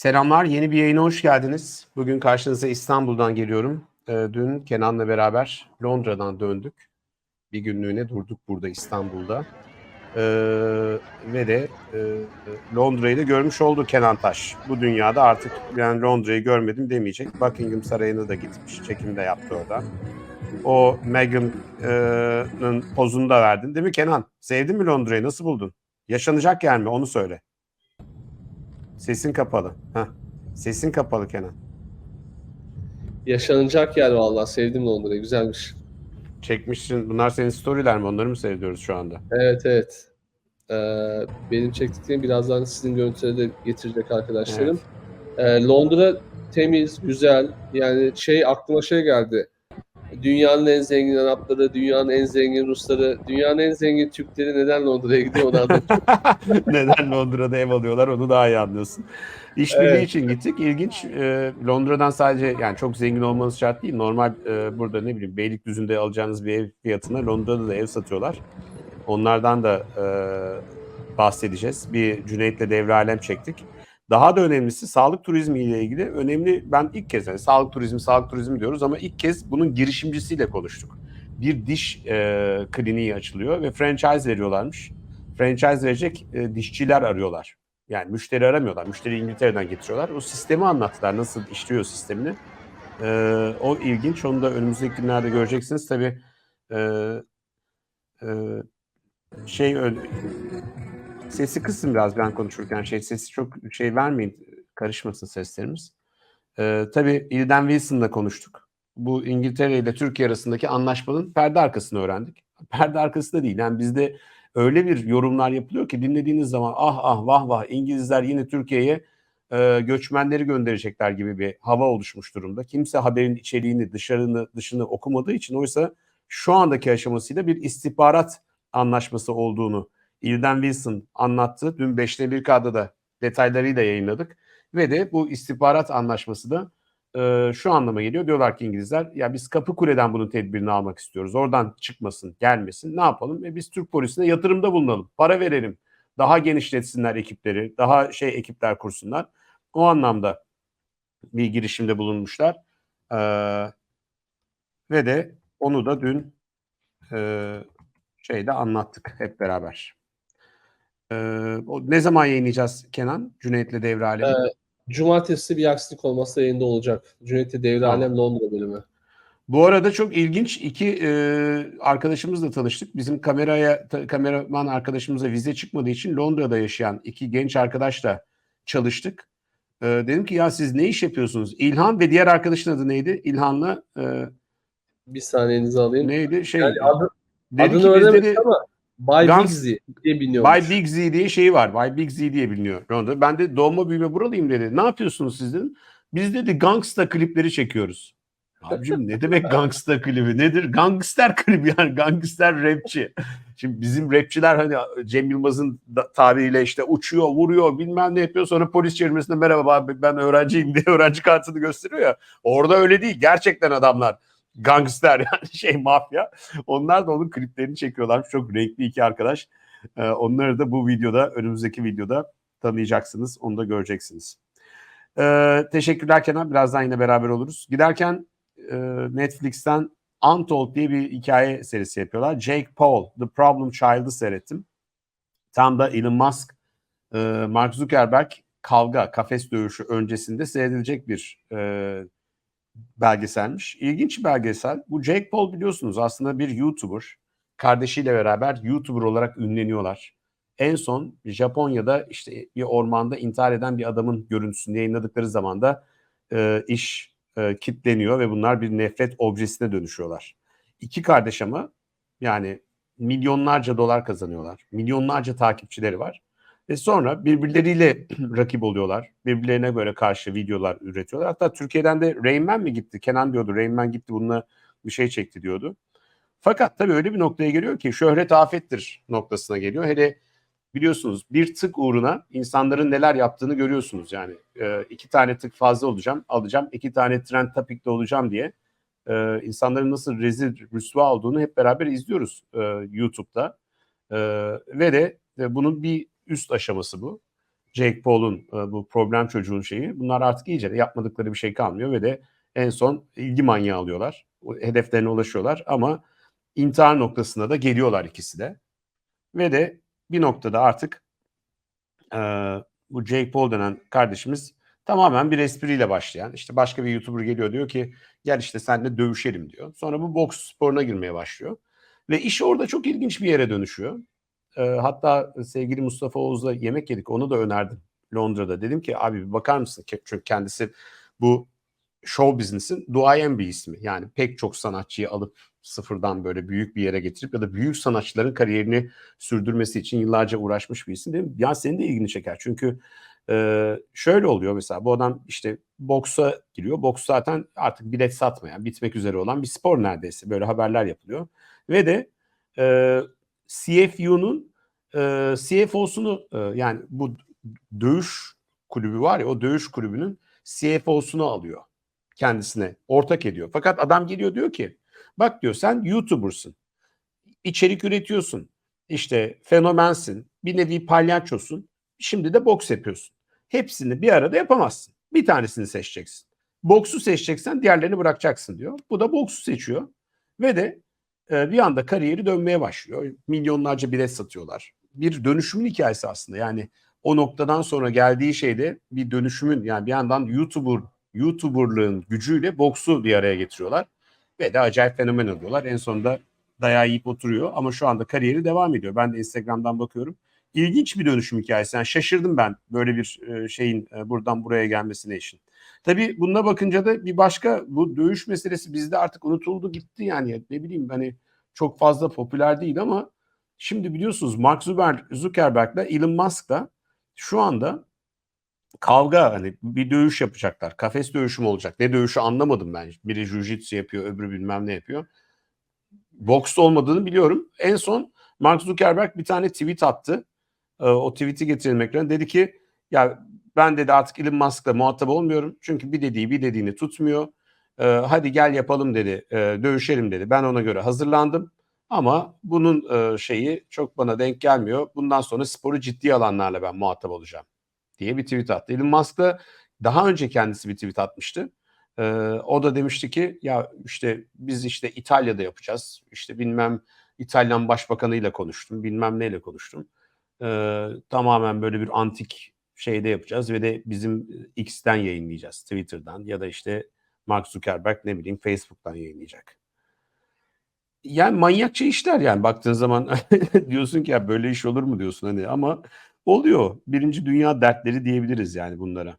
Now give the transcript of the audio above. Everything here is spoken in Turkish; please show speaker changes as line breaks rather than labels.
Selamlar, yeni bir yayına hoş geldiniz. Bugün karşınıza İstanbul'dan geliyorum. Ee, dün Kenan'la beraber Londra'dan döndük. Bir günlüğüne durduk burada İstanbul'da. Ee, ve de e, Londra'yı da görmüş oldu Kenan Taş. Bu dünyada artık ben Londra'yı görmedim demeyecek. Buckingham Sarayı'na da gitmiş, çekim de yaptı orada. O Meghan'ın pozunu da verdin değil mi Kenan? Sevdin mi Londra'yı, nasıl buldun? Yaşanacak yer mi? Onu söyle. Sesin kapalı. Heh. Sesin kapalı Kenan.
Yaşanacak yer vallahi sevdim Londra'yı güzelmiş.
Çekmişsin. Bunlar senin storyler mi? Onları mı seyrediyoruz şu anda?
Evet evet. Ee, benim çektiklerim birazdan sizin görüntüleri de getirecek arkadaşlarım. Ee, Londra temiz, güzel. Yani şey aklıma şey geldi. Dünyanın en zengin Arapları, dünyanın en zengin Rusları, dünyanın en zengin Türkleri neden Londra'ya gidiyor onu.
Neden Londra'da ev alıyorlar onu daha iyi anlıyorsun. İşbirliği
Evet.
için gittik. İlginç. Ee, Londra'dan sadece yani çok zengin olmanız şart değil. Normal e, burada ne bileyim Beylikdüzü'nde alacağınız bir ev fiyatına Londra'da da ev satıyorlar. Onlardan da e, bahsedeceğiz. Bir Cüneyt'le devre alem çektik. Daha da önemlisi sağlık turizmi ile ilgili önemli ben ilk kez yani sağlık turizmi sağlık turizmi diyoruz ama ilk kez bunun girişimcisiyle konuştuk. Bir diş e, kliniği açılıyor ve franchise veriyorlarmış. Franchise verecek e, dişçiler arıyorlar. Yani müşteri aramıyorlar. Müşteri İngiltere'den getiriyorlar. O sistemi anlattılar. Nasıl işliyor sistemini. E, o ilginç. Onu da önümüzdeki günlerde göreceksiniz. Tabii e, e, şey sesi kısın biraz ben konuşurken şey sesi çok şey vermeyin karışmasın seslerimiz. Ee, tabii Ilden Wilson'la konuştuk. Bu İngiltere ile Türkiye arasındaki anlaşmanın perde arkasını öğrendik. Perde arkasında değil. Yani bizde öyle bir yorumlar yapılıyor ki dinlediğiniz zaman ah ah vah vah İngilizler yine Türkiye'ye e, göçmenleri gönderecekler gibi bir hava oluşmuş durumda. Kimse haberin içeriğini dışarını dışını okumadığı için oysa şu andaki aşamasıyla bir istihbarat anlaşması olduğunu Ilden Wilson anlattı. Dün 5'te 1K'da da detaylarıyla yayınladık. Ve de bu istihbarat anlaşması da e, şu anlama geliyor. Diyorlar ki İngilizler ya biz kapı kuleden bunun tedbirini almak istiyoruz. Oradan çıkmasın, gelmesin. Ne yapalım? E, biz Türk polisine yatırımda bulunalım. Para verelim. Daha genişletsinler ekipleri. Daha şey ekipler kursunlar. O anlamda bir girişimde bulunmuşlar. E, ve de onu da dün e, şeyde anlattık hep beraber. Ee, o ne zaman yayınlayacağız Kenan? Cüneyt'le devre alemi.
Ee, Cumartesi bir aksilik olmazsa yayında olacak. Cüneyt'e Devre
Tamam.
Alem Londra bölümü.
Bu arada çok ilginç iki e, arkadaşımızla tanıştık. Bizim kameraya ta- kameraman arkadaşımıza vize çıkmadığı için Londra'da yaşayan iki genç arkadaşla çalıştık. E, dedim ki ya siz ne iş yapıyorsunuz? İlhan ve diğer arkadaşın adı neydi? İlhan'la e,
Bir saniyenizi alayım.
neydi? Şey
Yani adı,
dedi
adını
ki biz dedi,
ama Bay
Guns-
Biggsy diye biliniyormuş.
Bay Big Z diye şey var. Bay Big Z diye biliniyor Londra'da. Ben de doğma büyüme buralıyım dedi. Ne yapıyorsunuz siz dedim. Biz dedi gangsta klipleri çekiyoruz. Abicim ne demek gangsta klibi? Nedir? Gangster klibi yani gangster rapçi. Şimdi bizim rapçiler hani Cem Yılmaz'ın tabiriyle işte uçuyor, vuruyor, bilmem ne yapıyor. Sonra polis çevirmesinde merhaba abi ben öğrenciyim diye öğrenci kartını gösteriyor ya. Orada öyle değil. Gerçekten adamlar gangster yani şey mafya. Onlar da onun kliplerini çekiyorlar. Çok renkli iki arkadaş. Ee, onları da bu videoda, önümüzdeki videoda tanıyacaksınız. Onu da göreceksiniz. Ee, teşekkürler Kenan. Birazdan yine beraber oluruz. Giderken e, Netflix'ten Untold diye bir hikaye serisi yapıyorlar. Jake Paul, The Problem Child'ı seyrettim. Tam da Elon Musk, e, Mark Zuckerberg kavga, kafes dövüşü öncesinde seyredilecek bir e, belgeselmiş. İlginç bir belgesel. Bu Jake Paul biliyorsunuz aslında bir YouTuber. Kardeşiyle beraber YouTuber olarak ünleniyorlar. En son Japonya'da işte bir ormanda intihar eden bir adamın görüntüsünü yayınladıkları zaman da e, iş e, kitleniyor ve bunlar bir nefret objesine dönüşüyorlar. İki kardeş ama yani milyonlarca dolar kazanıyorlar. Milyonlarca takipçileri var. Ve sonra birbirleriyle rakip oluyorlar. Birbirlerine böyle karşı videolar üretiyorlar. Hatta Türkiye'den de Rainman mi gitti? Kenan diyordu Rainman gitti bununla bir şey çekti diyordu. Fakat tabii öyle bir noktaya geliyor ki şöhret afettir noktasına geliyor. Hele biliyorsunuz bir tık uğruna insanların neler yaptığını görüyorsunuz. Yani e, iki tane tık fazla olacağım, alacağım. iki tane trend topikte olacağım diye e, insanların nasıl rezil rüsva olduğunu hep beraber izliyoruz e, YouTube'da. Ve de bunun bir üst aşaması bu. Jake Paul'un e, bu problem çocuğun şeyi bunlar artık iyice de yapmadıkları bir şey kalmıyor ve de en son ilgi manyağı alıyorlar. Hedeflerine ulaşıyorlar ama intihar noktasına da geliyorlar ikisi de. Ve de bir noktada artık e, bu Jake Paul denen kardeşimiz tamamen bir espriyle başlayan işte başka bir YouTuber geliyor diyor ki gel işte seninle dövüşelim diyor. Sonra bu boks sporuna girmeye başlıyor. Ve iş orada çok ilginç bir yere dönüşüyor. E, hatta sevgili Mustafa Oğuz'la yemek yedik onu da önerdim Londra'da. Dedim ki abi bir bakar mısın? Çünkü kendisi bu show business'in duayen bir ismi. Yani pek çok sanatçıyı alıp sıfırdan böyle büyük bir yere getirip ya da büyük sanatçıların kariyerini sürdürmesi için yıllarca uğraşmış bir isim. Dedim ya senin de ilgini çeker. Çünkü e, şöyle oluyor mesela bu adam işte boksa giriyor. Boks zaten artık bilet satmayan, bitmek üzere olan bir spor neredeyse. Böyle haberler yapılıyor. Ve de e, CFU'nun e, CFO'sunu e, yani bu dövüş kulübü var ya o dövüş kulübünün CFO'sunu alıyor kendisine ortak ediyor. Fakat adam geliyor diyor ki bak diyor sen YouTuber'sın. içerik üretiyorsun. işte fenomensin. Bir nevi palyaçosun. Şimdi de boks yapıyorsun. Hepsini bir arada yapamazsın. Bir tanesini seçeceksin. Boksu seçeceksen diğerlerini bırakacaksın diyor. Bu da boksu seçiyor. Ve de bir anda kariyeri dönmeye başlıyor. Milyonlarca bilet satıyorlar. Bir dönüşümün hikayesi aslında. Yani o noktadan sonra geldiği şeyde bir dönüşümün yani bir yandan YouTuber YouTuber'lığın gücüyle boksu bir araya getiriyorlar. Ve de acayip fenomen oluyorlar. En sonunda dayağı yiyip oturuyor ama şu anda kariyeri devam ediyor. Ben de Instagram'dan bakıyorum. İlginç bir dönüşüm hikayesi. Yani şaşırdım ben böyle bir e, şeyin e, buradan buraya gelmesine işin. Tabii bununla bakınca da bir başka bu dövüş meselesi bizde artık unutuldu gitti yani ne bileyim hani çok fazla popüler değil ama şimdi biliyorsunuz Mark Zucker- Zuckerberg'le Elon Musk da şu anda kavga hani bir dövüş yapacaklar. Kafes dövüşü mü olacak? Ne dövüşü anlamadım ben. Biri jiu-jitsu yapıyor, öbürü bilmem ne yapıyor. Boks olmadığını biliyorum. En son Mark Zuckerberg bir tane tweet attı. Ee, o tweet'i getirelim ekrana. Dedi ki ya ben dedi artık Elon Musk'la muhatap olmuyorum. Çünkü bir dediği bir dediğini tutmuyor. Ee, hadi gel yapalım dedi. Ee, dövüşelim dedi. Ben ona göre hazırlandım. Ama bunun e, şeyi çok bana denk gelmiyor. Bundan sonra sporu ciddi alanlarla ben muhatap olacağım diye bir tweet attı. Elon Musk da daha önce kendisi bir tweet atmıştı. Ee, o da demişti ki ya işte biz işte İtalya'da yapacağız. İşte bilmem İtalyan başbakanıyla konuştum. Bilmem neyle konuştum. Ee, tamamen böyle bir antik şeyde yapacağız ve de bizim X'ten yayınlayacağız. Twitter'dan ya da işte Mark Zuckerberg ne bileyim Facebook'tan yayınlayacak. Yani manyakça işler yani baktığın zaman diyorsun ki ya böyle iş olur mu diyorsun hani ama oluyor. Birinci dünya dertleri diyebiliriz yani bunlara.